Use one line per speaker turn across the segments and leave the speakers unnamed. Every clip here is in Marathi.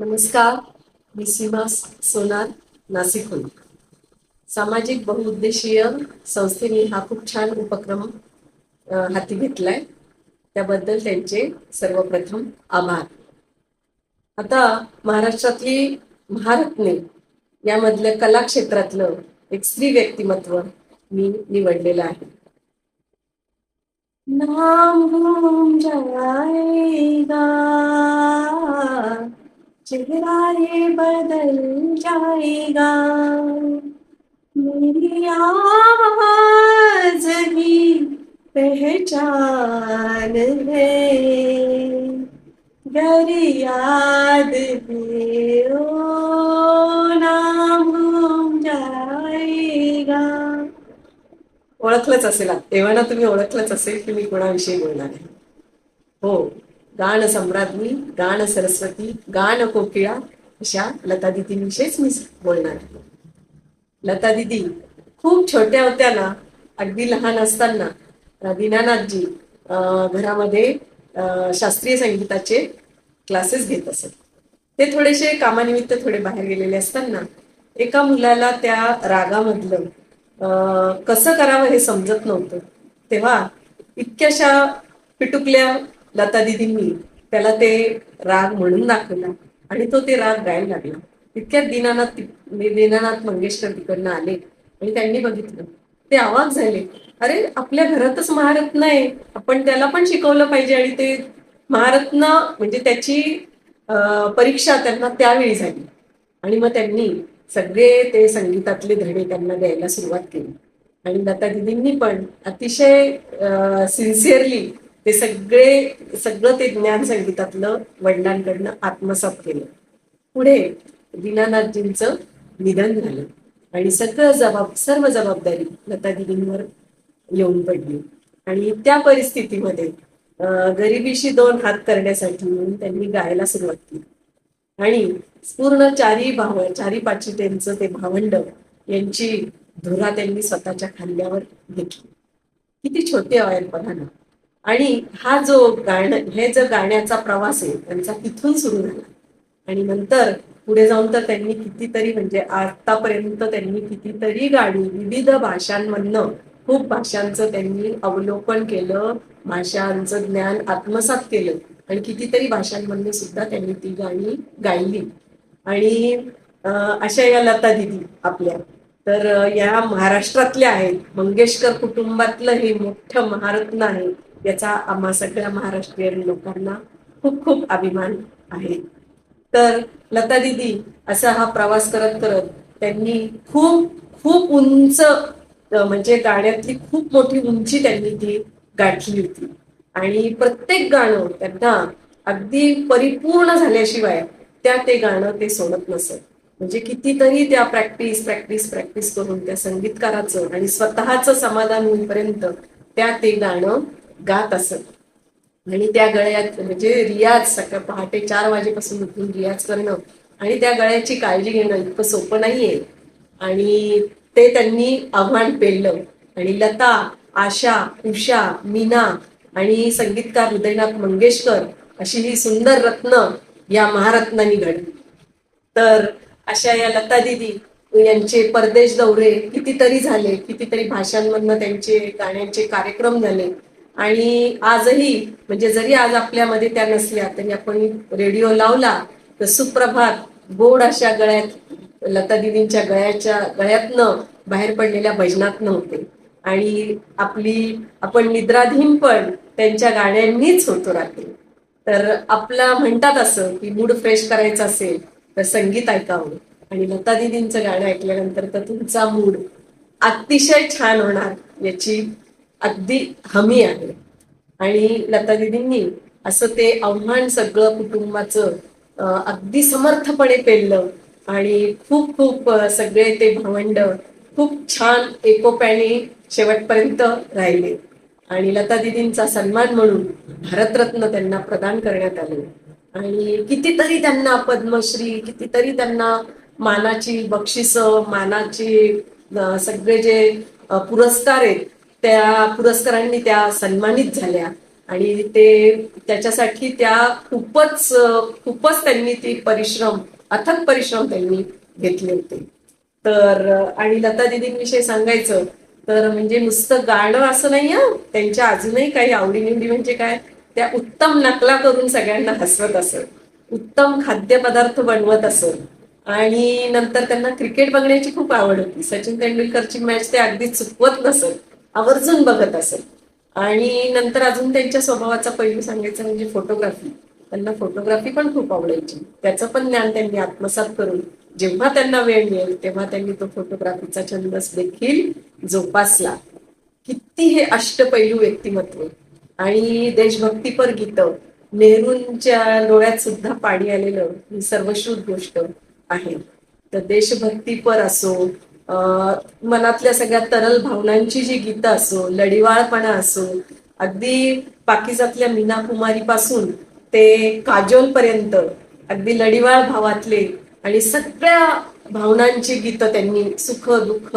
नमस्कार मी सीमा सोनार नाशिकहून सामाजिक बहुउद्देशीय संस्थेने हा खूप छान उपक्रम हाती घेतलाय. त्याबद्दल त्यांचे सर्वप्रथम आभार. आता महाराष्ट्रातली महारत्ने यामधलं कला क्षेत्रातलं एक स्त्री व्यक्तिमत्व मी निवडलेलं आहे. नाम जाएगा चेहरा ये बदल जाएगा। मेरी आवाज ही पहचान है। घर याद है ओ नाम जाएगा। ओळखलंच असेल तेव्हा तुम्ही ओळखलंच असेल की मी कोणाविषयी बोलणार आहे. हो. गाण सम्राज्ञी गाण सरस्वती गाण कोकिळा अशा लता दिदींविषयीच मी बोलणार लता दिदी खूप छोट्या होत्या ना अगदी लहान असताना दीनानाथजी घरामध्ये शास्त्रीय संगीताचे क्लासेस घेत असत. ते थोडेसे कामानिमित्त थोडे बाहेर गेलेले असताना एका मुलाला त्या रागामधलं कसं करावं हे समजत नव्हतं. तेव्हा इतक्याशा पिटुकल्या लता दिदींनी त्याला ते राग म्हणून दाखवला. आणि तो ते राग गायला लागला. इतक्या दीनानाथ दीनानाथ मंगेशकर तिकडनं आले. आणि त्यांनी बघितलं. ते आवाज झाले. अरे आपल्या घरातच महारत्न आहे. आपण त्याला पण शिकवलं पाहिजे. आणि ते महारत्न म्हणजे त्याची परीक्षा त्यांना त्यावेळी झाली. आणि मग त्यांनी सगळे ते संगीतातले धडे त्यांना द्यायला सुरुवात केली. आणि लता दिदींनी पण अतिशय सिन्सिअरली ते सगळे सगळं ते ज्ञान संगीतातलं वडिलांकडनं आत्मसात केलं. पुढे दीनानाथजींचं निधन झालं. आणि सगळं जबाब सर्व जबाबदारी लता दिदींवर येऊन पडली. आणि त्या परिस्थितीमध्ये गरिबीशी दोन हात करण्यासाठी म्हणून त्यांनी गायला सुरुवात केली. आणि पूर्ण चारी भाव चारी त्यांचं ते भावंड यांची धुरा त्यांनी स्वतःच्या खांद्यावर घेतली. किती छोटे आहेत बघा ना. आणि हा जो गाणं हे जो गाण्याचा प्रवास आहे त्यांचा तिथून सुरू झाला. आणि नंतर पुढे जाऊन तर त्यांनी कितीतरी म्हणजे आतापर्यंत त्यांनी कितीतरी गाणी विविध भाषांमधनं खूप भाषांचं त्यांनी अवलोकन केलं भाषांचं ज्ञान आत्मसात केलं आणि कितीतरी भाषांमधनं सुद्धा त्यांनी ती गाणी गायली. आणि अशा या लता दिदी आपल्या. तर या महाराष्ट्रातल्या आहेत. मंगेशकर कुटुंबातलं हे मोठं महारत्न आहे. याचा आम्हा सगळ्या महाराष्ट्रीयन लोकांना खूप खूप अभिमान आहे. तर लता दिदी असा हा प्रवास करत करत त्यांनी खूप खूप उंच म्हणजे गाण्यातली खूप मोठी उंची त्यांनी ती गाठली होती. आणि प्रत्येक गाणं त्यांना अगदी परिपूर्ण झाल्याशिवाय त्या ते गाणं ते सोडत नसत. म्हणजे कितीतरी त्या प्रॅक्टिस प्रॅक्टिस प्रॅक्टिस करून त्या संगीतकाराचं आणि स्वतःचं समाधान होईपर्यंत त्या ते गाणं गात असत. आणि त्या गळ्यात म्हणजे रियाज सकाळ पहाटे चार वाजेपासून उठून रियाज करणं आणि त्या गळ्याची काळजी घेणं इतकं सोपं नाहीये. आणि ते त्यांनी आव्हान पेललं. आणि लता आशा उषा मीना आणि संगीतकार हृदयनाथ मंगेशकर अशी ही सुंदर रत्न या महारत्नांनी घडली. तर अशा या लता दिदी यांचे परदेश दौरे कितीतरी झाले कितीतरी भाषांमधनं त्यांचे गाण्यांचे कार्यक्रम झाले. आणि आजही म्हणजे जरी आज आपल्यामध्ये त्या नसल्या तरी आपण रेडिओ लावला तर सुप्रभात गोड अशा गळ्यात लता दिदींच्या गळ्याच्या गळ्यातनं बाहेर पडलेल्या भजनात होते. आणि आपली आपण निद्राधीन पण त्यांच्या गाण्यांनीच होतो रात्री. तर आपला म्हणतात असं की मूड फ्रेश करायचं असेल तर संगीत ऐकावं. आणि लता दिदींचं गाणं ऐकल्यानंतर तर तुमचा मूड अतिशय छान होणार याची अगदी हमी आहे. आणि लता दिदींनी असं ते आव्हान सगळं कुटुंबाचं अगदी समर्थपणे पेललं. आणि खूप खूप सगळे ते भावंड खूप छान एकोप्याने शेवटपर्यंत राहिले. आणि लता दिदींचा सन्मान म्हणून भारतरत्न त्यांना प्रदान करण्यात आले. आणि कितीतरी त्यांना पद्मश्री कितीतरी त्यांना मानाची बक्षिस मानाची सगळे जे पुरस्कार आहेत त्या पुरस्कारांनी त्या सन्मानित झाल्या. आणि ते त्याच्यासाठी त्या खूपच खूपच त्यांनी ती परिश्रम अथक परिश्रम त्यांनी घेतले होते. तर आणि लता दिदींविषयी सांगायचं तर म्हणजे नुसतं गाणं असं नाही त्यांच्या अजूनही काही आवडीनिवडी म्हणजे काय त्या उत्तम नकला करून सगळ्यांना हसवत असत. उत्तम खाद्यपदार्थ बनवत असत. आणि नंतर त्यांना क्रिकेट बघण्याची खूप आवड होती. सचिन तेंडुलकरची मॅच ते अगदी चुकवत नसत. आवर्जून बघत असेल. आणि नंतर अजून त्यांच्या स्वभावाचा पैलू सांगायचा म्हणजे फोटोग्राफी त्यांना फोटोग्राफी पण खूप आवडायची. त्याचं पण ज्ञान त्यांनी आत्मसात करून जेव्हा त्यांना वेळ मिळेल तेव्हा त्यांनी तो फोटोग्राफीचा छंदस देखील जोपासला. किती हे अष्टपैलू व्यक्तिमत्व. आणि देशभक्तीपर गीतं नेहरूंच्या डोळ्यात सुद्धा पाणी आलेलं ही सर्वश्रुत गोष्ट आहे. तर देशभक्तीपर असो मनातल्या सगळ्या तरल भावनांची जी गीतं असो लढिवाळपणा असो अगदी पाकिजातल्या मीना कुमारी पासून ते काजोल पर्यंत अगदी लढिवाळ भावातले आणि सगळ्या भावनांची गीतं त्यांनी सुख दुःख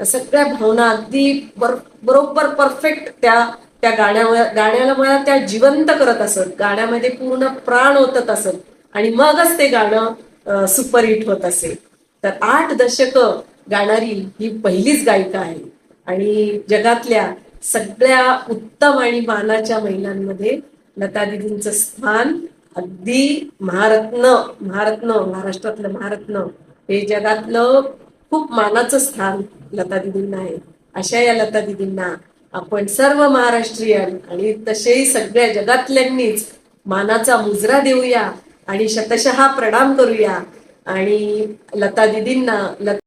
सगळ्या भावना अगदी बरोबर परफेक्ट त्या त्या गाण्यावर गाण्याला मला त्या जिवंत करत असत. गाण्यामध्ये पूर्ण प्राण ओतत असत. आणि मगच ते गाणं सुपरहिट होत असेल तर आठ दशकं गाणारी ही पहिलीच गायिका आहे. आणि जगातल्या सगळ्या उत्तम आणि मानाच्या महिलांमध्ये लता दिदींचं स्थान अगदी महारत्न महारत्न महाराष्ट्रातलं महारत्न हे जगातलं खूप मानाचं स्थान लता दिदींना आहे. अशा या लता दिदींना आपण सर्व महाराष्ट्रीयन आणि तसेही सगळ्या जगातल्यांनीच मानाचा मुजरा देऊया आणि शतशः प्रणाम करूया. आणि लता दिदींना लता